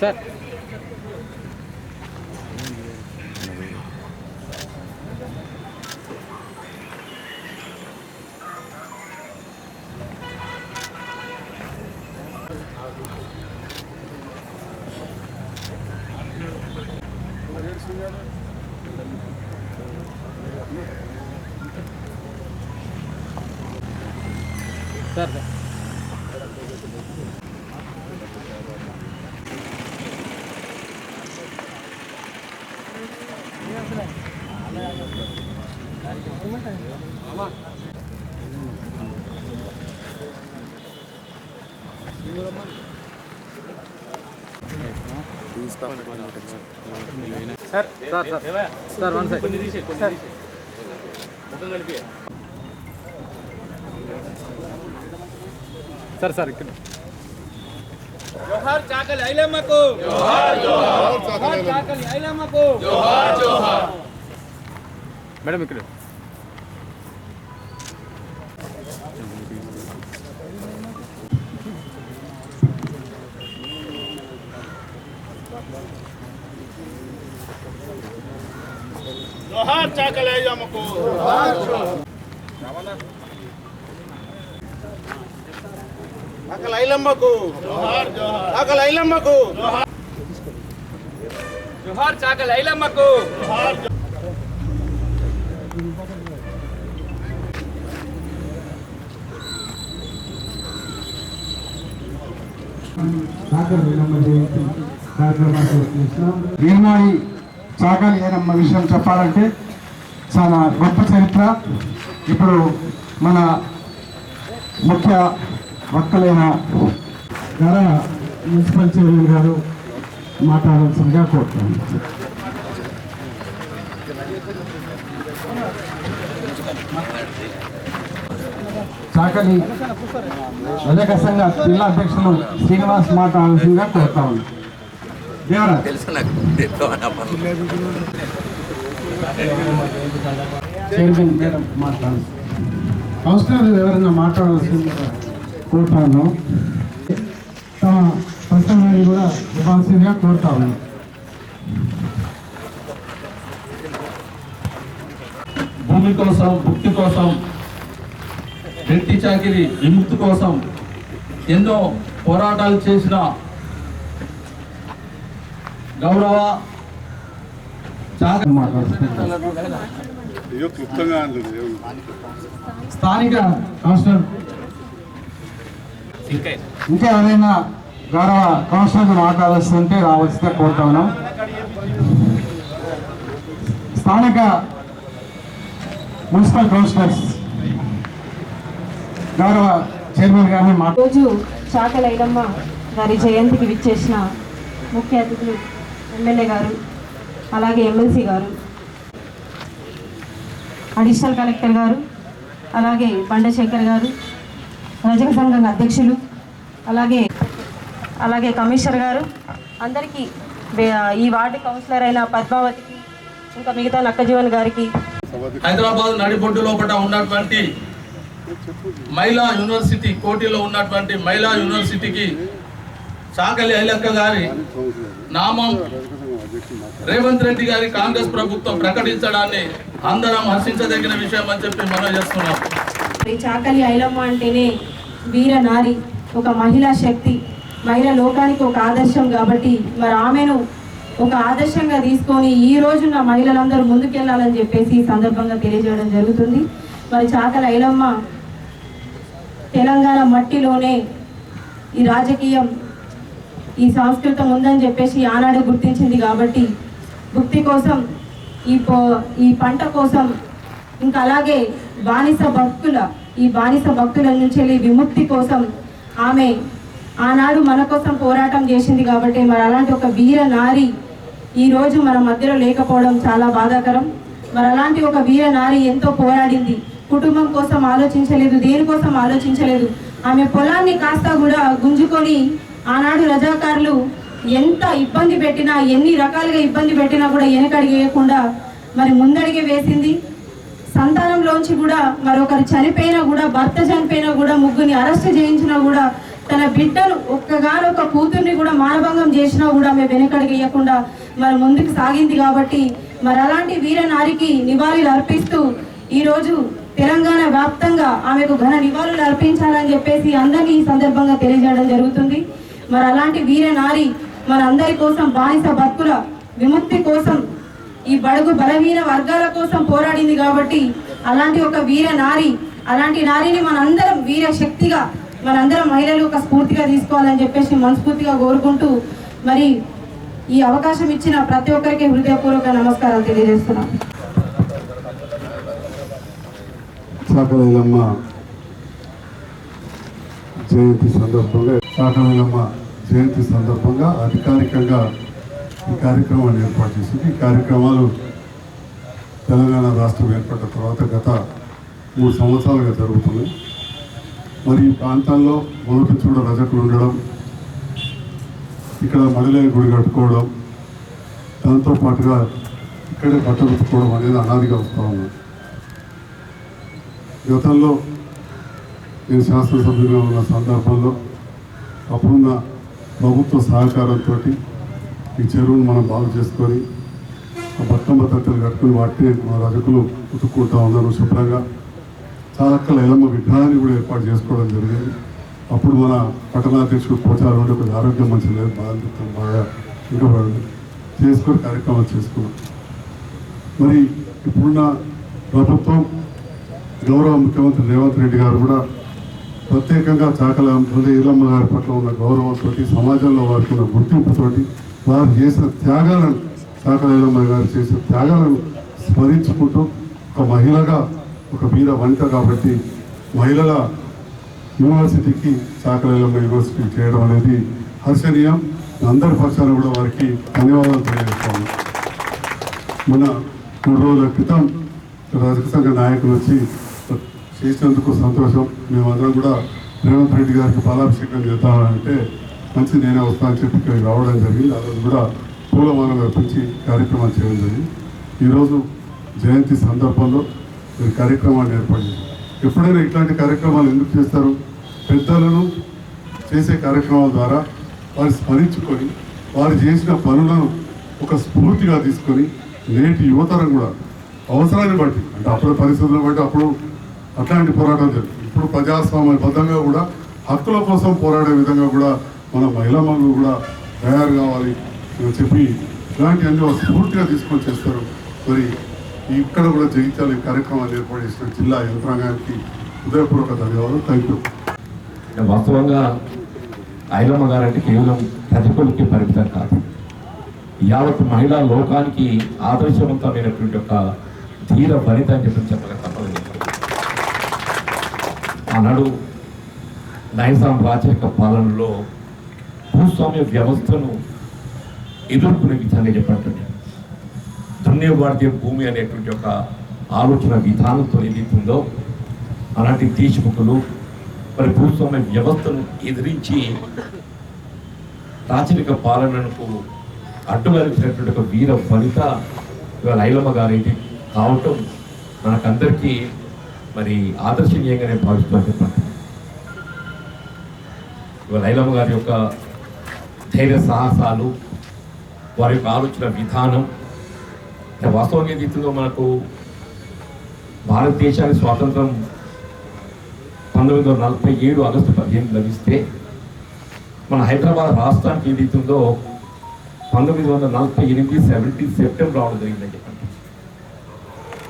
Sir. Sir sir sir sir sir sir sir one second sir sir sir ఇక్కడ జోహార్ చాకలి ఐలమ్మకు జోహార్ జోహార్ చాకలి ఐలమ్మకు madam ఇక్కడ జోహార్ చాకలి ఐలమ్మకు చాకలి ఐలమ్మకు జోహార్ జోహార్ చేసినాం వీరమాయి సాగర్ ఏనమ్మ విషయం చెప్పాలంటే చాలా గొప్ప చరిత్ర. ఇప్పుడు మన ముఖ్య వక్తలైన ధర మున్సిపల్ చైర్మన్ గారు మాట్లాడాల్సిందిగా కోరుతున్నాను. చాకలి రజక సంఘ జిల్లా అధ్యక్షులు శ్రీనివాస్ మాట్లాడాల్సిందిగా కోరుతా ఉన్నాను. చైర్మన్ మాట్లాడాలి కౌన్సిలర్ ఎవరైనా మాట్లాడాల్సిందిగా కోరుతాను. తమ ప్రసంగాన్ని కూడా ఇవ్వాల్సిందిగా కోరుతా భూమి కోసం భుక్తి కోసం వ్యక్తి చాకిరి విముక్తి కోసం ఎన్నో పోరాటాలు చేసిన గౌరవ స్థానిక కౌన్సిలర్ ఇంకా ఎవరైనా గౌరవ కౌన్సిలర్ మాట్లాడాల్సింటే రావాల్సిందే కోరుతా ఉన్నాం స్థానిక మున్సిపల్ కౌన్సిలర్స్ గౌరవ చైర్మన్ గారిని రోజు చాకల ఐలమ్మ గారి జయంతికి విచ్చేసిన ముఖ్య అతిథులు ఎమ్మెల్యే గారు అలాగే ఎమ్మెల్సీ గారు అడిషనల్ కలెక్టర్ గారు అలాగే బండశేఖర్ గారు రజక సంఘం అధ్యక్షులు అలాగే అలాగే కమిషనర్ గారు అందరికీ ఈ వార్డు కౌన్సిలర్ అయిన పద్మావతికి ఇంకా మిగతా నక్కజీవన్ గారికి. హైదరాబాద్ నడిబొడ్డు లోపల ఉన్నటువంటి మహిళా యూనివర్సిటీ కోటిలో ఉన్నటువంటి మహిళా యూనివర్సిటీకి చాకలి ఐలక్క గారి నామం రేవంత్ రెడ్డి గారి కాంగ్రెస్ ప్రభుత్వం ప్రకటించడాన్ని అందరం హర్షించదగిన విషయం అని చెప్పి మనం చేస్తున్నాం. మరి చాకలి ఐలమ్మ అంటేనే వీర నారి ఒక మహిళా శక్తి. మహిళ లోకానికి ఒక ఆదర్శం కాబట్టి మరి ఆమెను ఒక ఆదర్శంగా తీసుకొని ఈ రోజున మహిళలందరూ ముందుకెళ్ళాలని చెప్పేసి ఈ సందర్భంగా తెలియజేయడం జరుగుతుంది. మరి చాకలి ఐలమ్మ తెలంగాణ మట్టిలోనే ఈ రాజకీయం ఈ సంస్కృతం ఉందని చెప్పేసి ఆనాడు గుర్తించింది కాబట్టి భుక్తి కోసం ఈ పో ఈ పంట కోసం ఇంకా అలాగే బానిస భక్తుల ఈ బానిస భక్తుల నుంచి వెళ్ళి విముక్తి కోసం ఆమె ఆనాడు మన కోసం పోరాటం చేసింది కాబట్టి మరి అలాంటి ఒక వీర నారి ఈరోజు మన మధ్యలో లేకపోవడం చాలా బాధాకరం. మరి అలాంటి ఒక వీర నారి ఎంతో పోరాడింది. కుటుంబం కోసం ఆలోచించలేదు దేనికోసం ఆలోచించలేదు. ఆమె పొలాన్ని కాస్త కూడా గుంజుకొని ఆనాడు రజాకారులు ఎంత ఇబ్బంది పెట్టినా ఎన్ని రకాలుగా ఇబ్బంది పెట్టినా కూడా వెనకడిగేయకుండా మరి ముందడిగే వేసింది. సంతానంలోంచి కూడా మరొకరు చనిపోయినా కూడా భర్త చనిపోయినా కూడా ముగ్గురిని అరెస్ట్ చేయించినా కూడా తన బిడ్డను ఒక్కగానొక్క కూతుర్ని కూడా మానభంగం చేసినా కూడా మేము వెనకడిగి వేయకుండా మరి ముందుకు సాగింది కాబట్టి మరి అలాంటి వీర నారికి నివాళులు అర్పిస్తూ ఈరోజు తెలంగాణ వ్యాప్తంగా ఆమెకు ఘన నివాళులు అర్పించాలని చెప్పేసి అందరినీ ఈ సందర్భంగా తెలియజేయడం జరుగుతుంది. మరి అలాంటి వీర నారి మన అందరి కోసం బానిస భక్తుల విముక్తి కోసం ఈ బడుగు బలహీన వర్గాల కోసం పోరాడింది కాబట్టి అలాంటి ఒక వీర నారి అలాంటి నారిని మనందరం వీర శక్తిగా మనందరం మహిళలు ఒక స్ఫూర్తిగా తీసుకోవాలని చెప్పేసి మనస్ఫూర్తిగా కోరుకుంటూ మరి ఈ అవకాశం ఇచ్చిన ప్రతి ఒక్కరికి హృదయపూర్వక నమస్కారాలు తెలియజేస్తున్నాం. జయంతి సందర్భంగా జయంతి సందర్భంగా అధికారికంగా ఈ కార్యక్రమాన్ని ఏర్పాటు చేసింది. ఈ కార్యక్రమాలు తెలంగాణ రాష్ట్రం ఏర్పడిన తర్వాత గత మూడు సంవత్సరాలుగా జరుగుతున్నాయి. మరి ఈ ప్రాంతాల్లో మొదటి చూడ రజకులు ఉండడం ఇక్కడ మడిలేని గుడి కట్టుకోవడం దాంతో పాటుగా ఇక్కడే బట్టలు అనేది అనాదిగా వస్తూ ఉన్నది గతంలో నేను శాసనసభ్యుగా ఉన్న సందర్భంలో అప్పుడున్న ప్రభుత్వ సహకారంతో ఈ చెరువును మనం బాగు చేసుకొని ఆ బతుకమ్మ తట్టలు కట్టుకుని వాటిని మన రజకులు ఉతుక్కుంటా ఉన్నారు శుభ్రంగా. చాలక్కల ఎలమ్మ విగ్రహాన్ని కూడా ఏర్పాటు చేసుకోవడం జరిగింది. అప్పుడు మన పట్టణాధ్యక్షుడు పోచారు ఉంటే కొద్దిగా ఆరోగ్యం మంచి లేదు బాగా బాగా ఇంకా చేసుకొని కార్యక్రమాలు చేసుకున్నాం. మరి ఇప్పుడున్న ప్రభుత్వం గౌరవ ముఖ్యమంత్రి రేవంత్ రెడ్డి గారు కూడా ప్రత్యేకంగా చాకల ఈరమ్మ గారి పట్ల ఉన్న గౌరవంతో సమాజంలో వారికి ఉన్న గుర్తింపుతోటి వారు చేసిన త్యాగాలను చాకల గారు చేసిన త్యాగాలను స్మరించుకుంటూ ఒక మహిళగా ఒక వీర వంట కాబట్టి మహిళల యూనివర్సిటీకి చాకల యూనివర్సిటీ చేయడం అనేది హర్షణీయం. అందరి పక్షాన కూడా వారికి ధన్యవాదాలు తెలియజేస్తాము మన మూడు రోజుల క్రితం రాజకీయ సంఘ నాయకులు వచ్చి చేసినందుకు సంతోషం. మేమందరం కూడా రేవంత్ రెడ్డి గారికి పాలాభిషేకం చేద్దామంటే మంచి నేనే వస్తానని చెప్పి ఇక్కడికి రావడం జరిగింది. ఆ రోజు కూడా పూలమాలను అర్పించి కార్యక్రమాలు చేయడం జరిగింది. ఈరోజు జయంతి సందర్భంలో ఈ కార్యక్రమాన్ని ఏర్పడింది ఎప్పుడైనా ఇట్లాంటి కార్యక్రమాలు ఎందుకు చేస్తారు? పెద్దలను చేసే కార్యక్రమాల ద్వారా వారు స్మరించుకొని వారు చేసిన పనులను ఒక స్ఫూర్తిగా తీసుకొని నేటి యువతరం కూడా అవసరాన్ని బట్టి అంటే అప్పుడు పరిస్థితులను బట్టి అప్పుడు అట్లాంటి పోరాటం జరిగింది ఇప్పుడు ప్రజాస్వామ్యబద్ధంగా కూడా హక్కుల కోసం పోరాడే విధంగా కూడా మన మహిళా మనులు కూడా తయారు కావాలి అని చెప్పి ఇలాంటివన్నీ వాళ్ళు స్ఫూర్తిగా తీసుకొని చేస్తారు. మరి ఇక్కడ కూడా జయించాలి కార్యక్రమాలు కార్యక్రమాన్ని ఏర్పాటు చేసిన జిల్లా యంత్రాంగానికి హృదయపూర్వక ధన్యవాదాలు. థ్యాంక్ యూ వాస్తవంగా ఐలమ్మ గారంటే కేవలం ప్రతికూలకి పరిమితం కాదు. యావత్ మహిళా లోకానికి ఆదర్శవంతమైనటువంటి ఒక ధీర ఫలితం అని చెప్పి చెప్పక తప్పదు. ఆనాడు నైజాం రాచరిక పాలనలో భూస్వామ్య వ్యవస్థను ఎదుర్కొనే విధంగా చెప్పండి దున్నేవాడితే భూమి అనేటువంటి ఒక ఆలోచన విధానంతో ఏదైతుందో అలాంటి దేశముఖులు మరి భూస్వామ్య వ్యవస్థను ఎదిరించి రాచరిక పాలనకు అడ్డుగలిగినటువంటి ఒక వీర ఫలిత ఇవాళ ఐలమ్మ గారి కావటం మనకందరికీ మరి ఆదర్శనీయంగానే భావిస్తున్నాను చెప్పండి ఇవాళ ఐలమ్మ గారి యొక్క ధైర్య సాహసాలు వారి యొక్క ఆలోచన విధానం వాస్తవంగా ఏదైతుందో మనకు భారతదేశానికి స్వాతంత్రం పంతొమ్మిది వందల నలభై ఏడు ఆగస్టు పదిహేను లభిస్తే మన హైదరాబాద్ రాష్ట్రానికి ఏదైతుందో పంతొమ్మిది వందల నలభై ఎనిమిది సెవెంటీన్ సెప్టెంబర్ రావడం జరిగిందని చెప్పండి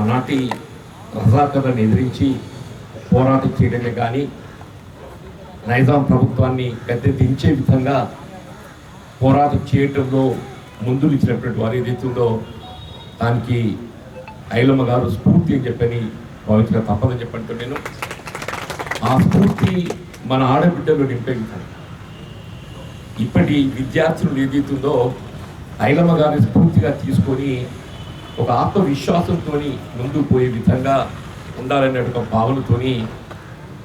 ఆనాటి రజాకర్లను ఎదిరించి పోరాటం చేయడమే కానీ నైజాం ప్రభుత్వాన్ని గద్దె దించే విధంగా పోరాటం చేయటంలో ముందుకు ఇచ్చినటువంటి వారు ఏదైతుందో దానికి ఐలమ్మ గారు స్ఫూర్తి అని చెప్పని భావించక తప్పదని చెప్పంటూ నేను ఆ స్ఫూర్తి మన ఆడబిడ్డలు నింపేస్తాను ఇప్పటి విద్యార్థులు ఏదైతుందో ఐలమ్మ గారిని స్ఫూర్తిగా తీసుకొని ఒక ఆత్మవిశ్వాసంతో ముందుకు పోయే విధంగా ఉండాలనే ఒక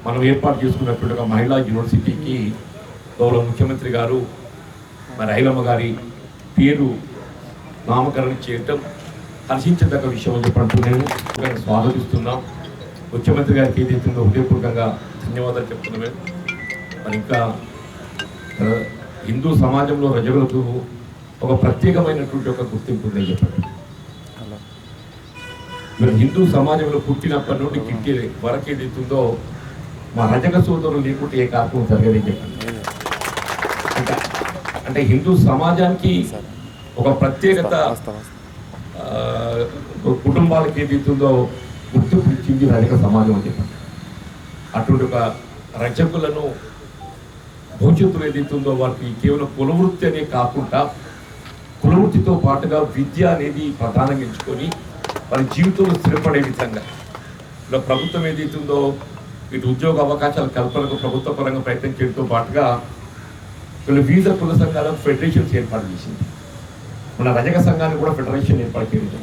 మనం ఏర్పాటు చేసుకున్నటువంటి ఒక మహిళా యూనివర్సిటీకి గౌరవ ముఖ్యమంత్రి గారు మరి ఐలమ్మ గారి పేరు నామకరణం చేయటం హర్షించదగ్గ విషయం అని చెప్పంటూ నేను స్వాగతిస్తున్నాం. ముఖ్యమంత్రి గారికి ఏదైతుందో హృదయపూర్వకంగా ధన్యవాదాలు చెప్తున్నాను. మరి ఇంకా హిందూ సమాజంలో రజకులకు ఒక ప్రత్యేకమైనటువంటి ఒక గుర్తింపు ఉందని చెప్పండి. మీరు హిందూ సమాజంలో పుట్టినప్పటి నుండి కిట్టి వరకు ఏదైతుందో మా రజక సోదరులు లేకుంటే ఏ కార్యక్రమం జరగదని చెప్పండి. అంటే హిందూ సమాజానికి ఒక ప్రత్యేకత కుటుంబాలకు ఏదైతుందో గుర్తింపు ఇచ్చింది రజక సమాజం అని చెప్పండి. అటువంటి ఒక రజకులను భవిష్యత్తులో ఏదైతుందో వారికి కేవలం కులవృత్తి అనే కాకుండా కులవృత్తితో పాటుగా విద్య అనేది ప్రధానంగా ఎంచుకొని వారి జీవితంలో స్థిరపడే విధంగా. ఇలా ప్రభుత్వం ఏదైతుందో ఇటు ఉద్యోగ అవకాశాల కల్పనకు ప్రభుత్వ పరంగా ప్రయత్నం చేయడంతో పాటుగా వీళ్ళు వీసా కుల సంఘాలకు ఫెడరేషన్స్ ఏర్పాటు చేసింది. మన రజక సంఘానికి కూడా ఫెడరేషన్ ఏర్పాటు చేయడం.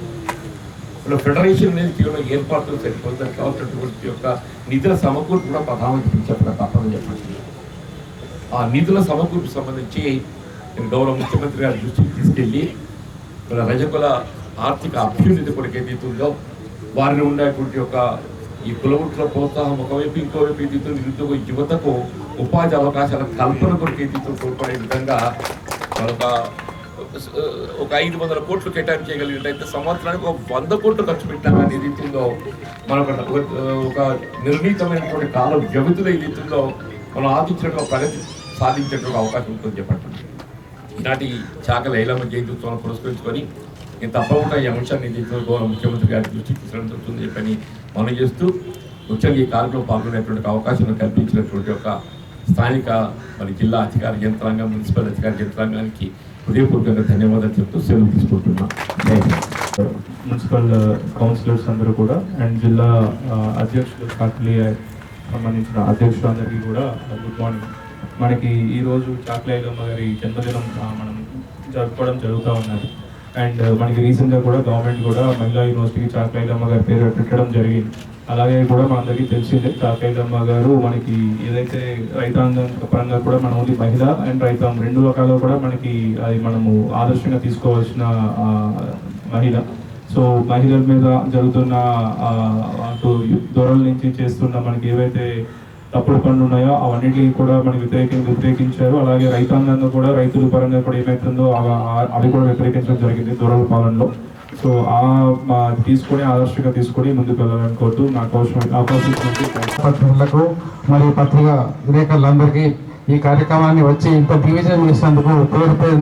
ఇలా ఫెడరేషన్ అనేది కేవలం ఏర్పాట్లు సరిపోతుంది దానికి కావాల్సినటువంటి యొక్క నిధుల సమకూర్పు కూడా ప్రధానమంత్రి పిలిచేప్పుడు తప్పదని చెప్పండి ఆ నిధుల సమకూర్పు సంబంధించి నేను గౌరవ ముఖ్యమంత్రి గారి దృష్టికి తీసుకెళ్ళి మన రజకుల ఆర్థిక అభ్యున్నతి కొరకు ఏదైతే ఉందో వారిని ఉండేటువంటి యొక్క ఈ కులవృత్తుల ప్రోత్సాహం ఒకవైపు ఇంకోవైపు ఏదైతే నిరుద్యోగ యువతకు ఉపాధి అవకాశాల కల్పన కొరకు ఏదైతే తోడ్పడే విధంగా మరొక ఒక ఐదు వందల కోట్లు కేటాయించగలిగినట్టయితే సంవత్సరానికి ఒక వంద కోట్లు ఖర్చు పెట్టామని కానీ రీతిలో మనకు ఒక నిర్ణీతమైనటువంటి కాలం వ్యవధిలో ఈ రీతిలో మనం ఆదించడం ప్రగతి సాధించేటువంటి అవకాశం ఉంటుందని చెప్పండి. ఈనాటి చాక లైలమ్మ జయంతి ఉత్సవం పురస్కరించుకొని నేను తప్పకుండా ఈ అంశాన్ని ముఖ్యమంత్రి గారి దృష్టికి తీసుకురావడం జరుగుతుంది చెప్పని మనం చేస్తూ ముఖ్యంగా ఈ కార్యక్రమం పాల్గొనేటువంటి అవకాశం కల్పించినటువంటి ఒక స్థానిక మరి జిల్లా అధికార యంత్రాంగం మున్సిపల్ అధికార యంత్రాంగానికి హృదయపూర్వకంగా ధన్యవాదాలు చెప్తూ సెలవు తీసుకుంటున్నాం. మున్సిపల్ కౌన్సిలర్స్ అందరూ కూడా అండ్ జిల్లా అధ్యక్షులు కాకలీ సంబంధించిన అధ్యక్షులు అందరికీ కూడా గుడ్ మార్నింగ్. మనకి ఈరోజు చాక్లైలమ్మ గారి జన్మదినం మనం జరుపుకోవడం జరుగుతూ ఉన్నది. అండ్ మనకి రీసెంట్గా కూడా గవర్నమెంట్ కూడా మహిళా యూనివర్సిటీకి చాక్లైలమ్మ గారి పేరు పెట్టడం జరిగింది. అలాగే కూడా మనందరికీ తెలిసిందే చాక్లైలమ్మ గారు మనకి ఏదైతే రైతాంగం పరంగా కూడా మనం ఓన్లీ మహిళ అండ్ రైతాంగం రెండు రకాల్లో కూడా మనకి అది మనము ఆదర్శంగా తీసుకోవాల్సిన మహిళ. సో మహిళల మీద జరుగుతున్న అటు దూరాల నుంచి చేస్తున్న మనకి ఏవైతే తప్పుడు పనులు ఉన్నాయో అవన్నిటికీ కూడా మనకి వ్యతిరేకి వ్యతిరేకించారు. అలాగే రైతాంగంలో కూడా రైతుల పరంగా కూడా ఏమైతుందో అవి కూడా వ్యతిరేకించడం జరిగింది దూరాల పాలనలో. సో ఆ తీసుకొని ఆదర్శంగా తీసుకొని ముందుకు వెళ్ళాలని కోరుతూ నాకు అవసరం అవకాశం పత్రికలకు మరియు పత్రిక విలేకరులందరికీ ఈ కార్యక్రమాన్ని వచ్చి ఇంత దిగ్విజయం చేసినందుకు పేరు పేరు